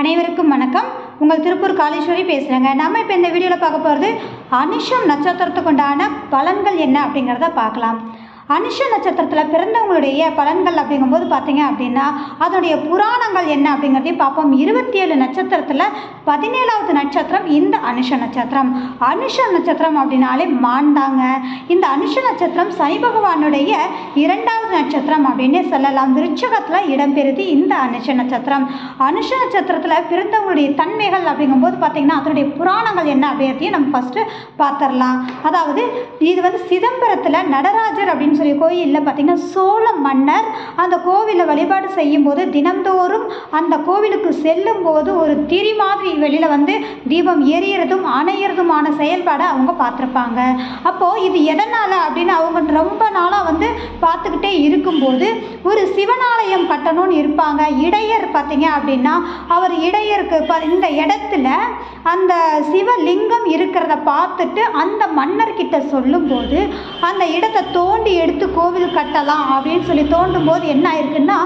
அனைவருக்கும் வணக்கம். உங்கள் திருப்பூர் காளீஸ்வரி பேசுகிறேங்க நம்ம இப்போ இந்த வீடியோவில் பார்க்க போகிறது அனுஷம் நட்சத்திரத்துக்கு உண்டான பலன்கள் என்ன அப்படிங்கிறத பார்க்கலாம். அனுஷ நட்சத்திரத்தில் பிறந்தவங்களுடைய பலன்கள் அப்படிங்கும்போது பார்த்தீங்க அப்படின்னா அதனுடைய புராணங்கள் என்ன அப்படிங்கிறதையும் பார்ப்போம். இருபத்தி ஏழு நட்சத்திரத்தில் பதினேழாவது நட்சத்திரம் இந்த அனுஷ நட்சத்திரம். அனுஷ நட்சத்திரம் அப்படின்னாலே மான் தாங்க. இந்த அனுஷ நட்சத்திரம் சனி பகவானுடைய இரண்டாவது நட்சத்திரம் அப்படின்னே சொல்லலாம். விருச்சகத்தில் இடம்பெறுது இந்த அனுஷ நட்சத்திரம். அனுஷ நட்சத்திரத்தில் பிறந்தவங்களுடைய தன்மைகள் அப்படிங்கும்போது பார்த்தீங்கன்னா அதனுடைய புராணங்கள் என்ன அப்படிங்கிறதையும் நம்ம ஃபஸ்ட்டு பார்த்துடலாம். அதாவது இது வந்து சிதம்பரத்தில் நடராஜர் அப்படின்னு சொல்லி கோயிலில் பார்த்தீங்கன்னா சோழ மன்னர் அந்த கோவிலில் வழிபாடு செய்யும்போது தினந்தோறும் அந்த கோவிலுக்கு செல்லும் போது ஒரு திரி மாதிரி வெளியில் வந்து தீபம் எரியறதும் அணையிறதுமான செயல்பாடை அவங்க பார்த்துருப்பாங்க. அப்போது இது எதனால் அப்படின்னு அவங்க ரொம்ப நாளாக வந்து பார்த்துக்கிட்டே இருக்கும்போது ஒரு சிவனாலயம் கட்டணும்னு இருப்பாங்க. இடையர் பார்த்திங்க அப்படின்னா அவர் இடையருக்கு ப- இந்த இடத்துல அந்த சிவலிங்கம் இருக்கிறத பார்த்துட்டு அந்த மன்னர்கிட்ட சொல்லும்போது அந்த இடத்தை தோண்டி எடுத்து கோவில் கட்டலாம் அப்படின்னு சொல்லி தோண்டும் போது என்ன ஆயிருக்குன்னா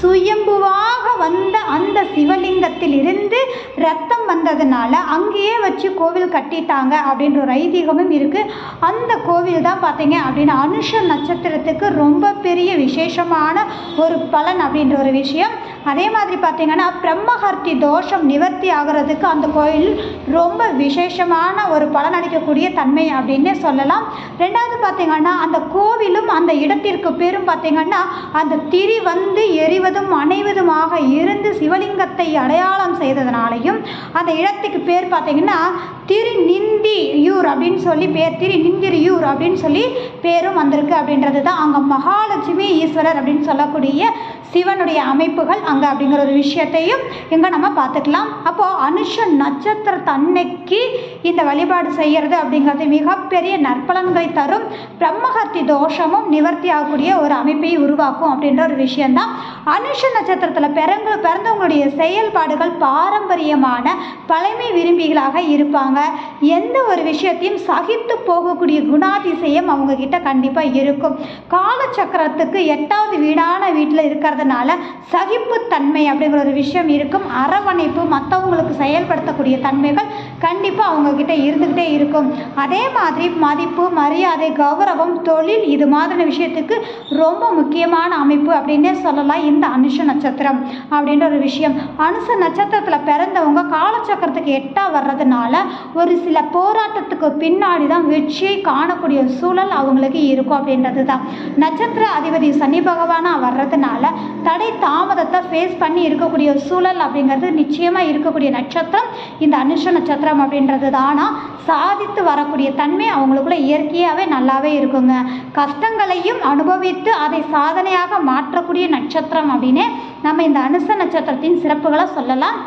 சுயம்புவாக வந்த அந்த சிவலிங்கத்தில் இருந்து ரத்தம் வந்ததுனால அங்கேயே வச்சு கோவில் கட்டிட்டாங்க அப்படின்ற ஒரு ஐதீகமும் இருக்குது அந்த கோவில் தான் பார்த்தீங்க அப்படின்னா அனுஷ நட்சத்திரத்துக்கு ரொம்ப பெரிய விசேஷமான ஒரு பலன் அப்படின்ற ஒரு விஷயம். அதே மாதிரி பார்த்தீங்கன்னா பிரம்மஹர்த்தி தோஷம் நிவர்த்தி ஆகிறதுக்கு அந்த கோயில் ரொம்ப விசேஷமான ஒரு பலன் அளிக்கக்கூடிய தன்மை அப்படின்னே சொல்லலாம். ரெண்டாவது பார்த்தீங்கன்னா அந்த கோவிலும் அந்த இடத்திற்கு பேரும் பார்த்தீங்கன்னா அந்த திரி வந்து எரி செய்வதும் அணைவதுமாக இருந்து சிவலிங்கத்தை அடையாளம் செய்ததுனாலையும் அந்த இடத்துக்கு பேர் பார்த்தீங்கன்னா திருநிந்தி யூர் அப்படின்னு சொல்லி பேர் திருநிந்திரியூர் அப்படின்னு சொல்லி பேரும் வந்திருக்கு அப்படின்றது தான் அங்கே மகாலட்சுமி ஈஸ்வரர் அப்படின்னு சொல்லக்கூடிய சிவனுடைய அமைப்புகள் அங்கே அப்படிங்கிற ஒரு விஷயத்தையும் இங்கே நம்ம பார்த்துக்கலாம். அப்போது அனுஷ நட்சத்திர தன்னைக்கு இந்த வழிபாடு செய்கிறது அப்படிங்கிறது மிகப்பெரிய நற்பலன்களை தரும். பிரம்மஹத்தி தோஷமும் நிவர்த்தி ஆகக்கூடிய ஒரு அமைப்பை உருவாக்கும் அப்படின்ற ஒரு விஷயந்தான் அனுஷ நட்சத்திரத்தில் பிறங்க பிறந்தவங்களுடைய செயல்பாடுகள் பாரம்பரியமான பழமை விரும்பிகளாக இருப்பாங்க. எந்த ஒரு விஷயத்தையும் சகித்து போகக்கூடிய குணாதிசயம் அவங்கக்கிட்ட கண்டிப்பாக இருக்கும். காலச்சக்கரத்துக்கு எட்டாவது வீடான வீட்டில் இருக்கிறதுனால சகிப்புத்தன்மை அப்படிங்கிற ஒரு விஷயம் இருக்கும். அரவணைப்பு மற்றவங்களுக்கு செயல்படுத்தக்கூடிய தன்மைகள் கண்டிப்பாக அவங்கக்கிட்ட இருந்துக்கிட்டே இருக்கும். அதே மாதிரி மதிப்பு மரியாதை கௌரவம் தொழில் இது மாதிரி விஷயத்துக்கு ரொம்ப முக்கியமான அமைப்பு அப்படின்னே சொல்லலாம். இந்த அனுஷ நட்சத்திரம் அப்படின்ற ஒரு விஷயம். அனுஷ நட்சத்திரத்தில் பிறந்தவங்க காலச்சக்கரத்துக்கு எட்டாக வர்றதுனால ஒரு சில போராட்டத்துக்கு பின்னாடி தான் வெற்றியை காணக்கூடிய சூழல் அவங்களுக்கு இருக்கும் அப்படின்றது தான் நட்சத்திர அதிபதி சனி பகவானாக வர்றதுனால தடை தாமதத்தை ஃபேஸ் பண்ணி இருக்கக்கூடிய சூழல் அப்படிங்கிறது நிச்சயமாக இருக்கக்கூடிய நட்சத்திரம். இந்த அனுஷ நட்சத்திரம் அப்படின்றது தானா? சாதித்து வரக்கூடிய தன்மை அவங்களுக்குள்ள இயற்கையாகவே நல்லாவே இருக்குங்க. கஷ்டங்களையும் அனுபவித்து அதை சாதனையாக மாற்றக்கூடிய நட்சத்திரம் அப்படின்னே நம்ம இந்த அனுச நட்சத்திரத்தின் சிறப்புகளை சொல்லலாம்.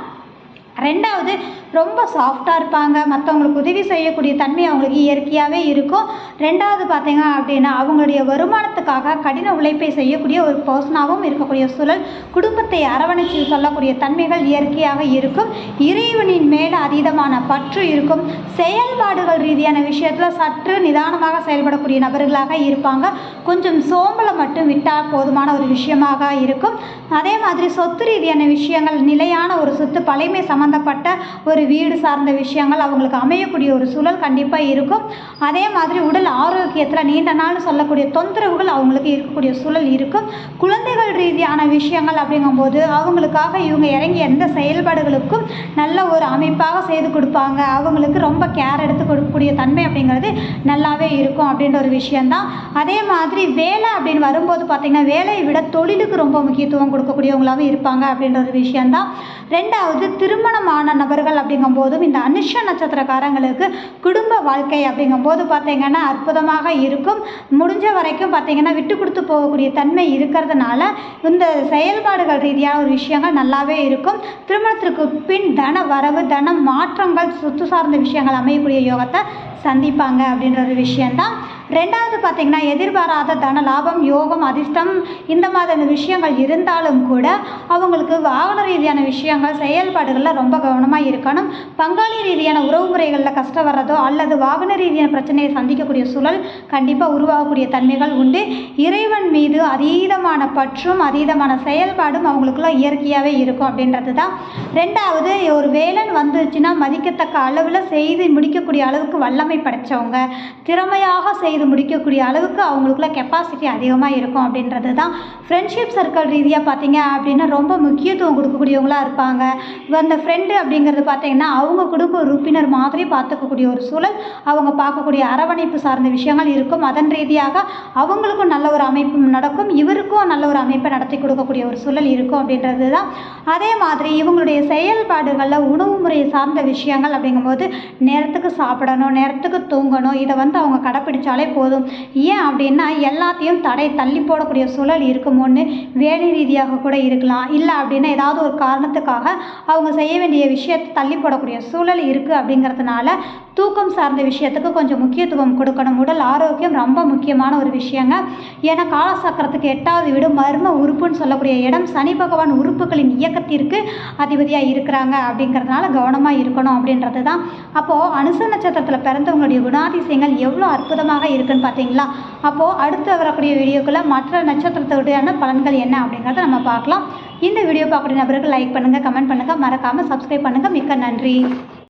ரெண்டாவது ரொம்ப சாஃப்டாக இருப்பாங்க. மற்றவங்களுக்கு உதவி செய்யக்கூடிய தன்மை அவங்களுக்கு இயற்கையாகவே இருக்கும். ரெண்டாவது பார்த்தீங்க அப்படின்னா அவங்களுடைய வருமானத்துக்காக கடின உழைப்பை செய்யக்கூடிய ஒரு பர்சனாகவும் இருக்கக்கூடிய சூழல் குடும்பத்தை அரவணைச்சு சொல்லக்கூடிய தன்மைகள் இயற்கையாக இருக்கும். இறைவனின் மேலே அதீதமான பற்று இருக்கும். செயல்பாடுகள் ரீதியான விஷயத்தில் சற்று நிதானமாக செயல்படக்கூடிய நபர்களாக இருப்பாங்க. கொஞ்சம் சோம்பலை மட்டும் விட்டால் போதுமான ஒரு விஷயமாக இருக்கும். அதே மாதிரி சொத்து ரீதியான விஷயங்கள் நிலையான ஒரு சொத்து பழைமை சம்மந்தப்பட்ட ஒரு வீடு சார்ந்த விஷயங்கள் அவங்களுக்கு அமையக்கூடிய ஒரு சூழல் கண்டிப்பாக இருக்கும். அதே மாதிரி உடல் ஆரோக்கியத்தில் நீண்ட நாள் சொல்லக்கூடிய தொந்தரவுகள் அவங்களுக்கு இருக்கக்கூடிய சூழல் இருக்கும். குழந்தைகள் ரீதியான விஷயங்கள் அப்படிங்கும்போது அவங்களுக்காக இவங்க இறங்கி எந்த செயல்பாடுகளுக்கும் நல்ல ஒரு அமைப்பாக செய்து கொடுப்பாங்க. அவங்களுக்கு ரொம்ப கேர் எடுத்து கொடுக்கக்கூடிய தன்மை அப்படிங்கிறது நல்லாவே இருக்கும் அப்படின்ற ஒரு விஷயந்தான் அதே மாதிரி வேலை அப்படின்னு வரும்போது பார்த்திங்கன்னா வேலையை விட தொழிலுக்கு ரொம்ப முக்கியத்துவம் கொடுக்கக்கூடியவங்களாகவும் இருப்பாங்க அப்படின்ற ஒரு விஷயந்தான் ரெண்டாவது திருமணமான நபர்கள் அப்படிங்கும்போதும் இந்த அனுஷ நட்சத்திரக்காரங்களுக்கு குடும்ப வாழ்க்கை அப்படிங்கும்போது பார்த்தீங்கன்னா அற்புதமாக இருக்கும். முடிஞ்ச வரைக்கும் பார்த்தீங்கன்னா விட்டு கொடுத்து போகக்கூடிய தன்மை இருக்கிறதுனால இந்த செயல்பாடுகள் ரீதியான ஒரு விஷயங்கள் நல்லாவே இருக்கும். திருமணத்திற்கு பின் தன வரவு தன மாற்றங்கள் சொத்து சார்ந்த விஷயங்கள் அமையக்கூடிய யோகத்தை சந்திப்பாங்க அப்படின்ற ஒரு விஷயந்தான் ரெண்டாவது பார்த்தீங்கன்னா எதிர்பாராத தன லாபம் யோகம் அதிர்ஷ்டம் இந்த மாதிரியான விஷயங்கள் இருந்தாலும் கூட அவங்களுக்கு வாகன ரீதியான விஷயங்கள் செயல்பாடுகளில் ரொம்ப கவனமாக இருக்கணும். பங்காளி ரீதியான உறவு முறைகளில் கஷ்டம் வர்றதோ அல்லது வாகன ரீதியான பிரச்சனையை சந்திக்கக்கூடிய சூழல் கண்டிப்பாக உருவாகக்கூடிய தன்மைகள் உண்டு. இறைவன் மீது அதீதமான பற்றும் அதீதமான செயல்பாடும் அவங்களுக்குள்ள இயற்கையாகவே இருக்கும் அப்படின்றது தான் ரெண்டாவது ஒரு வேலன் வந்துச்சுன்னா மதிக்கத்தக்க அளவில் செய்து முடிக்கக்கூடிய அளவுக்கு வல்லமை படைச்சவங்க. திறமையாக செய்து முடிக்கக்கூடிய அளவுக்கு அவங்களுக்குள்ள கெப்பாசிட்டி அதிகமாக இருக்கும் அப்படின்றது தான் ஃப்ரெண்ட்ஷிப் சர்க்கிள் ரீதியாக பார்த்தீங்க அப்படின்னா ரொம்ப முக்கியத்துவம் கொடுக்கக்கூடியவங்களாக இருப்பாங்க. அந்த ஃப்ரெண்டு அப்படிங்கிறது பார்த்தீங்கன்னா அவங்க குடும்ப உறுப்பினர் மாதிரி பார்த்துக்கக்கூடிய ஒரு சூழல் அவங்க பார்க்கக்கூடிய அரவணைப்பு சார்ந்த விஷயங்கள் இருக்கும். அதன் ரீதியாக அவங்களுக்கும் நல்ல ஒரு அமைப்பு நடக்கும். இவருக்கும் நல்ல ஒரு அமைப்பை நடத்தி கொடுக்கக்கூடிய ஒரு சூழல் இருக்கும் அப்படின்றது தான் அதே மாதிரி இவங்களுடைய செயல்பாடுகளில் உணவு முறையை சார்ந்த விஷயங்கள் அப்படிங்கும்போது நேரத்துக்கு சாப்பிடணும் நேரத்துக்கு தூங்கணும் இதை வந்து அவங்க கடைப்பிடிச்சாலே போதும். ஏன் அப்படின்னா எல்லாத்தையும் தடை தள்ளி போடக்கூடிய சூழல் இருக்குமோன்னு வேலை ரீதியாக கூட இருக்கலாம். இல்லை அப்படின்னா ஏதாவது ஒரு காரணத்துக்காக அவங்க செய்ய வேண்டிய விஷயத்தை தள்ளி போடக்கூடிய சூழல் இருக்குது அப்படிங்கிறதுனால தூக்கம் சார்ந்த விஷயத்துக்கு கொஞ்சம் முக்கியத்துவம் கொடுக்கணும். உடல் ஆரோக்கியம் ரொம்ப முக்கியமான ஒரு விஷயங்க. ஏன்னா காலசக்கரத்துக்கு எட்டாவது வீடு மர்ம உறுப்புன்னு சொல்லக்கூடிய இடம் சனி பகவான் உறுப்புகளின் இயக்கத்திற்கு அதிபதியாக இருக்கிறாங்க அப்படிங்கிறதுனால கவனமாக இருக்கணும் அப்படின்றது தான் அப்போது அனுச நட்சத்திரத்தில் பிறந்தவங்களுடைய குணாதிசயங்கள் எவ்வளோ அற்புதமாக இருக்குன்னு பார்த்தீங்களா அப்போது அடுத்து வரக்கூடிய வீடியோக்குள்ளே மற்ற நட்சத்திரத்துடையான பலன்கள் என்ன அப்படிங்கிறத நம்ம பார்க்கலாம். இந்த வீடியோ பார்க்குற நபர்கள் லைக் பண்ணுங்கள் கமெண்ட் பண்ணுங்கள் மறக்காமல் சப்ஸ்கிரைப் பண்ணுங்கள் மிக்க நன்றி.